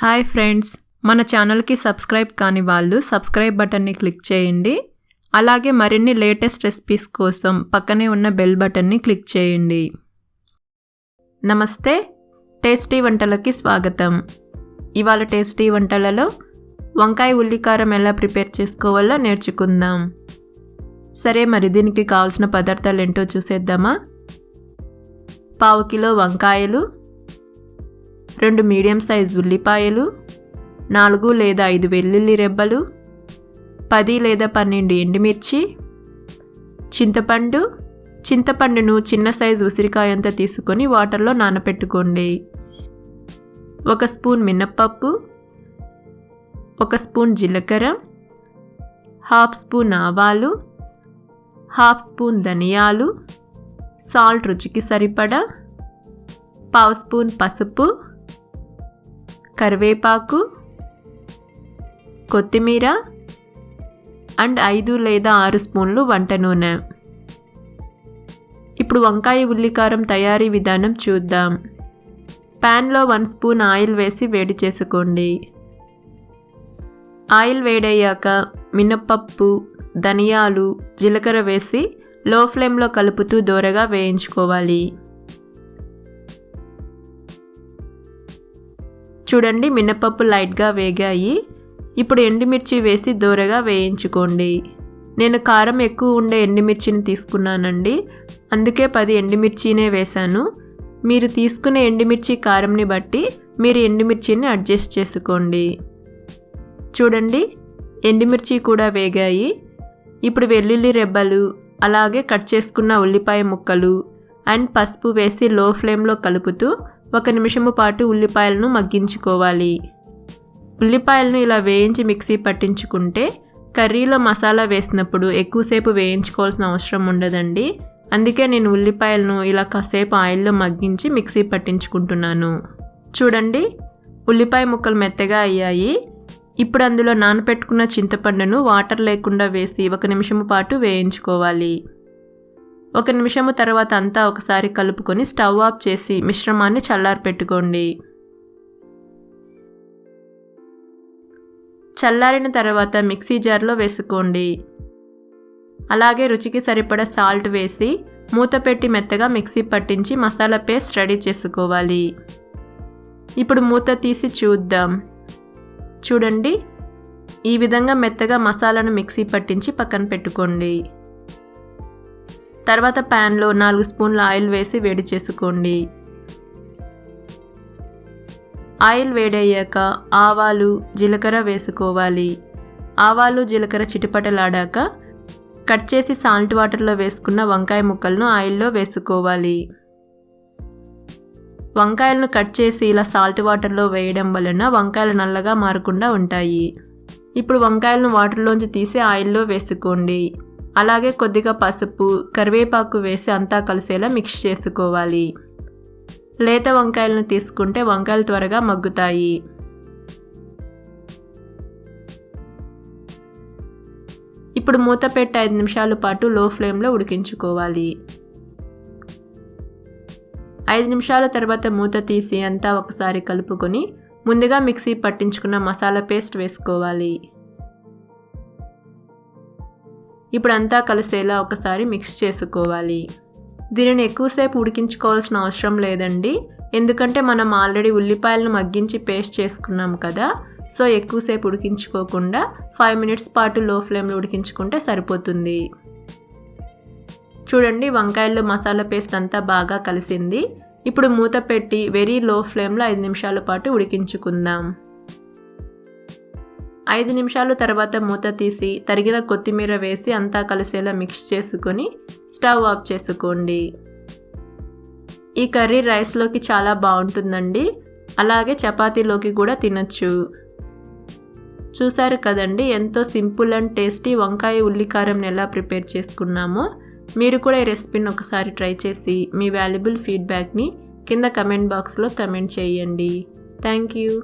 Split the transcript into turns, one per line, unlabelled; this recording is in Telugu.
హాయ్ ఫ్రెండ్స్ మన ఛానల్కి సబ్స్క్రైబ్ కాని వాళ్ళు సబ్స్క్రైబ్ బటన్ని క్లిక్ చేయండి. అలాగే మరిన్ని లేటెస్ట్ రెసిపీస్ కోసం పక్కనే ఉన్న బెల్ బటన్ని క్లిక్ చేయండి. నమస్తే టేస్టీ వంటలకి స్వాగతం. ఇవాళ టేస్టీ వంటలలో వంకాయ ఉల్లికారం ఎలా ప్రిపేర్ చేసుకోవాలో నేర్చుకుందాం. సరే మరి దీనికి కావాల్సిన పదార్థాలు ఏంటో చూసేద్దామా? పావు కిలో వంకాయలు రెండు మీడియం సైజ్ ఉల్లిపాయలు నాలుగు లేదా ఐదు వెల్లుల్లి రెబ్బలు పది లేదా పన్నెండు ఎండుమిర్చి చింతపండు చింతపండును చిన్న సైజు ఉసిరికాయంతా తీసుకొని వాటర్లో నానపెట్టుకోండి. ఒక స్పూన్ మినప్పప్పు ఒక స్పూన్ జీలకర్ర హాఫ్ స్పూన్ ఆవాలు హాఫ్ స్పూన్ ధనియాలు సాల్ట్ రుచికి సరిపడా పావు స్పూన్ పసుపు కరివేపాకు కొత్తిమీర అండ్ ఐదు లేదా ఆరు స్పూన్లు వంట నూనె. ఇప్పుడు వంకాయ ఉల్లికారం తయారీ విధానం చూద్దాం. ప్యాన్లో వన్ స్పూన్ ఆయిల్ వేసి వేడి చేసుకోండి. ఆయిల్ వేడయ్యాక మినప్పప్పు ధనియాలు జీలకర్ర వేసి లో ఫ్లేమ్లో కలుపుతూ దోరగా వేయించుకోవాలి. చూడండి మినపప్పు లైట్గా వేగాయి. ఇప్పుడు ఎండుమిర్చి వేసి దూరగా వేయించుకోండి. నేను కారం ఎక్కువ ఉండే ఎండుమిర్చిని తీసుకున్నానండి. అందుకే పది ఎండుమిర్చినే వేశాను. మీరు తీసుకునే ఎండుమిర్చి కారంని బట్టి మీరు ఎండుమిర్చిని అడ్జస్ట్ చేసుకోండి. చూడండి ఎండుమిర్చి కూడా వేగాయి. ఇప్పుడు వెల్లుల్లి రెబ్బలు అలాగే కట్ చేసుకున్న ఉల్లిపాయ ముక్కలు అండ్ పసుపు వేసి లో ఫ్లేమ్లో కలుపుతూ ఒక నిమిషము పాటు ఉల్లిపాయలను మగ్గించుకోవాలి. ఉల్లిపాయలను ఇలా వేయించి మిక్సీ పట్టించుకుంటే కర్రీలో మసాలా వేసినప్పుడు ఎక్కువసేపు వేయించుకోవాల్సిన అవసరం ఉండదండి. అందుకే నేను ఉల్లిపాయలను ఇలా కాసేపు ఆయిల్లో మగ్గించి మిక్సీ పట్టించుకుంటున్నాను. చూడండి ఉల్లిపాయ ముక్కలు మెత్తగా అయ్యాయి. ఇప్పుడు అందులో నానపెట్టుకున్న చింతపండును వాటర్ లేకుండా వేసి ఒక నిమిషం పాటు వేయించుకోవాలి. ఒక నిమిషము తర్వాత అంతా ఒకసారి కలుపుకొని స్టవ్ ఆఫ్ చేసి మిశ్రమాన్ని చల్లారి పెట్టుకోండి. చల్లారిన తర్వాత మిక్సీ జార్లో వేసుకోండి. అలాగే రుచికి సరిపడ సాల్ట్ వేసి మూత పెట్టి మెత్తగా మిక్సీ పట్టించి మసాలా పేస్ట్ రెడీ చేసుకోవాలి. ఇప్పుడు మూత తీసి చూద్దాం. చూడండి ఈ విధంగా మెత్తగా మసాలాను మిక్సీ పట్టించి పక్కన పెట్టుకోండి. తర్వాత ప్యాన్లో నాలుగు స్పూన్ల ఆయిల్ వేసి వేడి చేసుకోండి. ఆయిల్ వేడయ్యాక ఆవాలు జీలకర్ర వేసుకోవాలి. ఆవాలు జీలకర్ర చిటిపటలాడాక కట్ చేసి సాల్ట్ వాటర్లో వేసుకున్న వంకాయ ముక్కలను ఆయిల్లో వేసుకోవాలి. వంకాయలను కట్ చేసి ఇలా సాల్ట్ వాటర్లో వేయడం వలన వంకాయలు నల్లగా మారకుండా ఉంటాయి. ఇప్పుడు వంకాయలను వాటర్లోంచి తీసి ఆయిల్లో వేసుకోండి. అలాగే కొద్దిగా పసుపు కరివేపాకు వేసి అంతా కలిసేలా మిక్స్ చేసుకోవాలి. లేత వంకాయలను తీసుకుంటే వంకాయలు త్వరగా మగ్గుతాయి. ఇప్పుడు మూత పెట్టి ఐదు నిమిషాల పాటు లో ఫ్లేమ్లో ఉడికించుకోవాలి. ఐదు నిమిషాల తర్వాత మూత తీసి అంతా ఒకసారి కలుపుకొని ముందుగా మిక్సీ పట్టించుకున్న మసాలా పేస్ట్ వేసుకోవాలి. ఇప్పుడు అంతా కలిసేలా ఒకసారి మిక్స్ చేసుకోవాలి. దీనిని ఎక్కువసేపు ఉడికించుకోవాల్సిన అవసరం లేదండి. ఎందుకంటే మనం ఆల్రెడీ ఉల్లిపాయలను మగ్గించి పేస్ట్ చేసుకున్నాం కదా సో ఎక్కువసేపు ఉడికించుకోకుండా ఫైవ్ మినిట్స్ పాటు లో ఫ్లేమ్లో ఉడికించుకుంటే సరిపోతుంది. చూడండి వంకాయల్లో మసాలా పేస్ట్ అంతా బాగా కలిసింది. ఇప్పుడు మూత పెట్టి వెరీ లో ఫ్లేమ్లో ఐదు నిమిషాల పాటు ఉడికించుకుందాం. ఐదు నిమిషాలు తర్వాత మూత తీసి తరిగిన కొత్తిమీర వేసి అంతా కలిసేలా మిక్స్ చేసుకొని స్టవ్ ఆఫ్ చేసుకోండి. ఈ కర్రీ రైస్లోకి చాలా బాగుంటుందండి. అలాగే చపాతీలోకి కూడా తినచ్చు. చూసారు కదండి ఎంతో సింపుల్ అండ్ టేస్టీ వంకాయ ఉల్లికారం ఎలా ప్రిపేర్ చేసుకున్నామో మీరు కూడా ఈ రెసిపీని ఒకసారి ట్రై చేసి మీ వాల్యుబుల్ ఫీడ్బ్యాక్ని కింద కమెంట్ బాక్స్లో కమెంట్ చేయండి. Thank you.